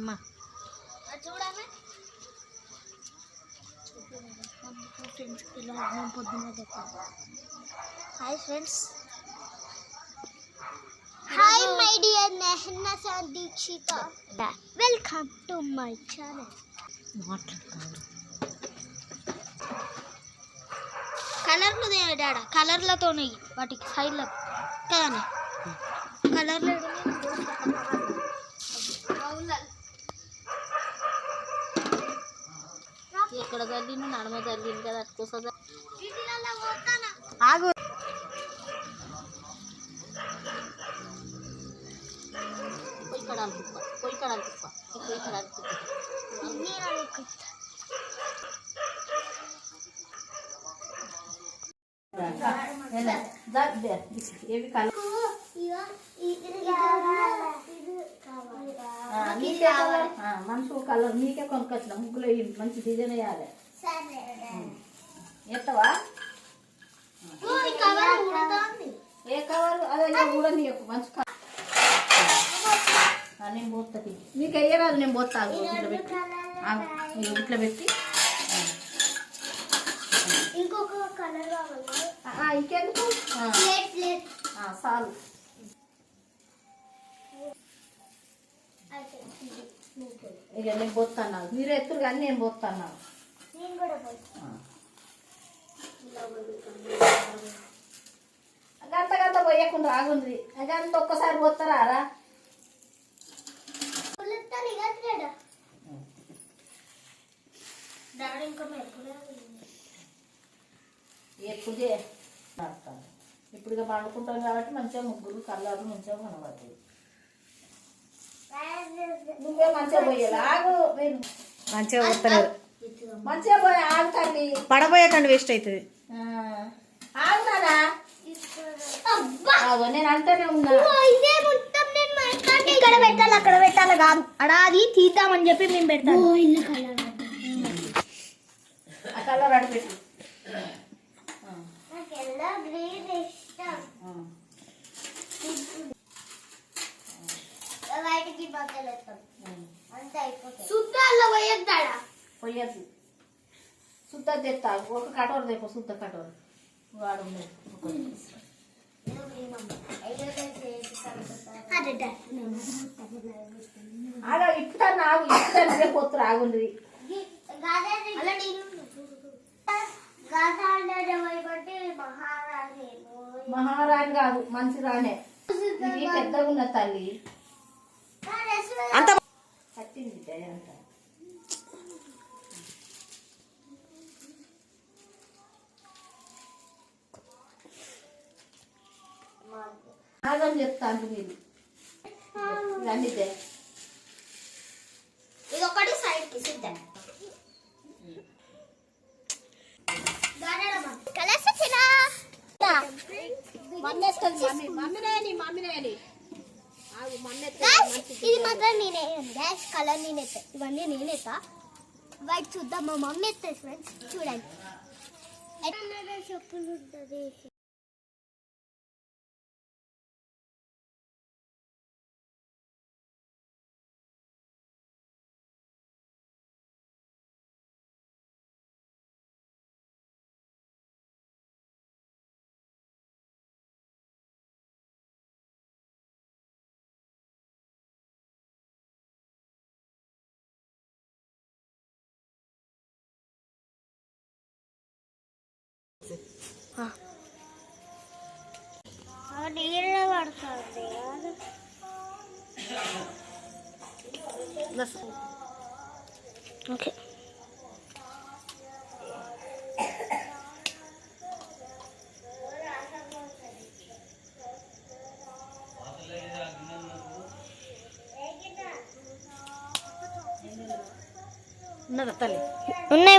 अम्मा hi friends hi my dear Nehna सा Dikshita welcome to my channel model colour colour लो देना डाडा. Colour लो तो नॉट కలర్లు తేడాడ కలర్లతో వాటికి సైడ్లకు కదా लो. ఎక్కడ తల్లిను నడమ తల్లిను కదా అట్టుకోస ఆగు. పోయి కడాలి కుప్ప పోయి కడాలి కుప్ప పోయి కడాలి కుప్ప ఏవి కలర్. నీకే కలర్ మనసు కలర్. నీకే కొనుక్కొచ్చిన. ముగ్గులో వేయి, మంచి డిజైన్ వేయాలి. ఎత్తవా? ఏ కవర్? అదే కూడా నీకు మంచి కలర్ ఆ, నేను పోతుంది నీకు వేయరాదు నేను పోతా ఇట్లా పెట్టి. ఇట్లా పెట్టి. ఇంకొక కలర్ ఇంకెందుకు? చాలు. ఇక నేను పోతాను మీరు ఎత్తురు కానీ నేను పోతాను నేను కూడా పోయి గంట గంట పోయకుండా ఆగుంది గంట ఒక్కసారి పోతారా చేస్తాను ఇప్పుడు ఇక పండుకుంటాం కాబట్టి మంచిగా ముగ్గురు కళ్ళారు మంచిగా కనబడుతుంది నువ్వే మంచిగా పోయాలి? ఆగు మంచిగా పోయి ఆగు తల్లి. పడబోయకండి వేస్ట్ అవుతుంది. ఆ, ఆగు నానా అంటేనే ఉన్నా. ఓ, ఇదే మొత్తం నేను మాట్లాడి ఇక్కడ పెట్టాలి అక్కడ పెట్టాలి కాదు. అడా అది తీద్దామని చెప్పి మేము పెడతాం ఇల్లు కలర్ ఆ శుద్ధ తెస్తా ఒక కటోర తెప్ప శుద్ధ కటోర. వాడు ఇప్పుతాను ఆగు ఇప్పుతాను రేపు పొత్తు అలా మహారాణి కాదు మంచి ఇది పెద్దగా ఉన్న తల్లి. అంత కట్టింది జయ అంట చెప్తాను. ఇది ఒకటి సిద్ధం. ఇది మాత్రం నేనే. డాష్ కలర్ నేనే ఇవన్నీ నేనే వైట్ చూద్దాం మా మమ్మీ ఎత్తాయి ఫ్రెండ్స్ చూడండి. చెప్పులు ఉంటుంది. ఓకే ఉన్నదా తల్లి ఉన్నాయి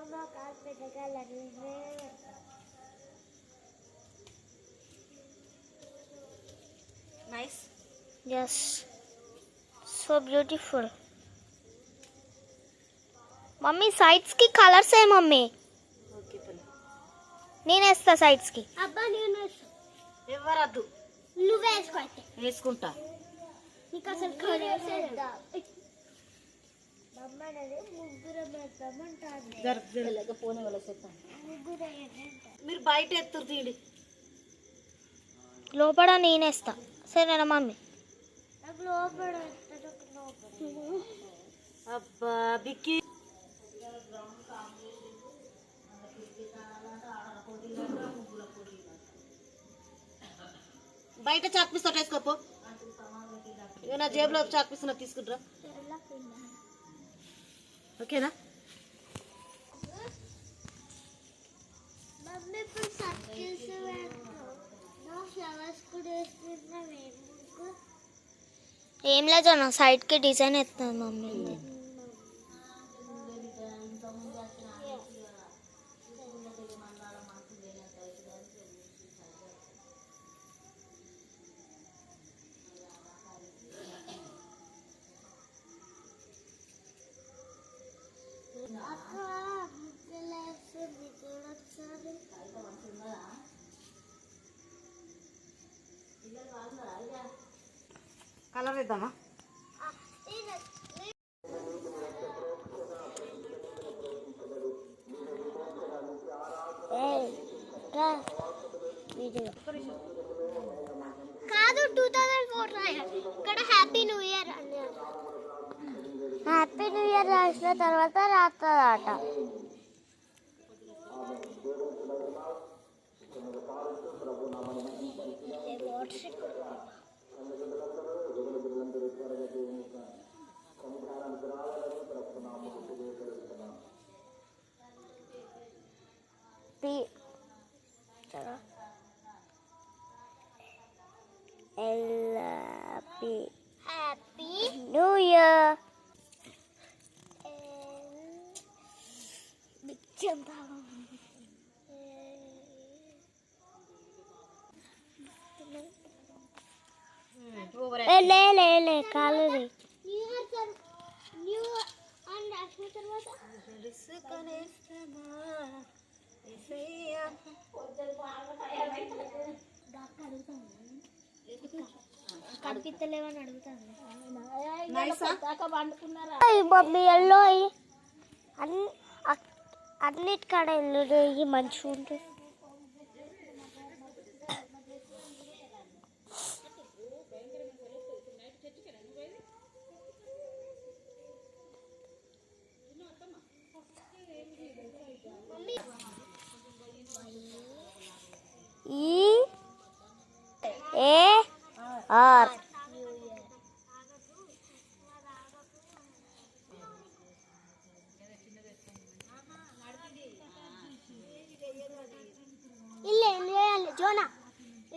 మమ్మ కాదు పెద్ద colour nice yes so beautiful mummy సైడ్స్కి కలర్స్ ఏ మమ్మీ ఓకే తల్లి నేను వేస్తా సైడ్స్కి అబ్బా నేను నువ్వు వేసుకోవచ్చు వేసుకుంటా. నీకు అసలు కలర్స్ ముగ్గురం వేద్దామంటారు జరుగు జరుగు. ఇలాగ పోనీ వాళ్ళ చెప్తాను ముగ్గురం మీరు బయట ఎత్తురు తీయండి. లోపల నేనేస్తా సరేనా మమ్మీ? అబ్బా బిక్కి. బయట చాక్ పీస్ ఇక నా జేబులో చాక్ పీస్ తీసుకుంటారా. ఓకేనా? ఏం లేదు నా సైడ్కి డిజైన్ ఎత్తుంది మమ్మీ. కలర్ ఇద్దామా కాదు టూ థౌజండ్ ఫోర్ ఇక్కడ హ్యాపీ న్యూ ఇయర్ అని హ్యాపీ న్యూ ఇయర్ రాసిన తర్వాత రాస్తుందట జరిగే దేవుని సన్నిధానానికి రావాలని ప్రభుత్వనామకు తెలియజేస్తున్నాం Happy Happy New Year. Big jump out. లే లే లే కనిపిస్తలేవని అడుగుతాను ఎల్లో అన్ని అన్నిటికాడ ఎల్లు మంచిగా ఉంటుంది ఈ ఏ ఆర్ జోనా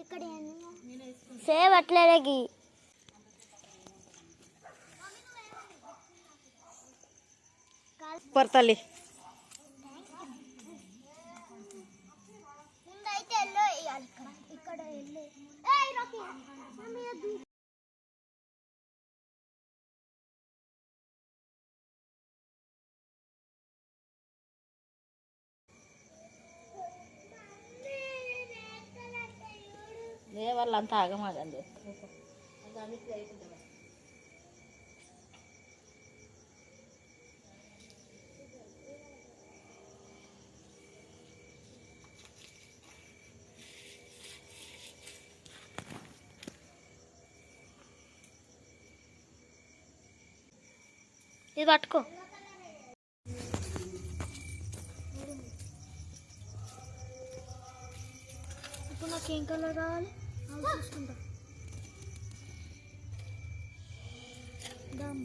ఇక్కడ సేవ్ అట్లేగి సూపర్ ఇక్కడ ఇక్కడ ఎల్లో ఏయ్ రాకి మమ్మీ అది ఏ వాళ్ళంతా ఆగమాగండి ఇది పట్టుకో. ఇప్పుడు నాకు ఏం కలర్ కావాలి చూసుకుంటా. దమ్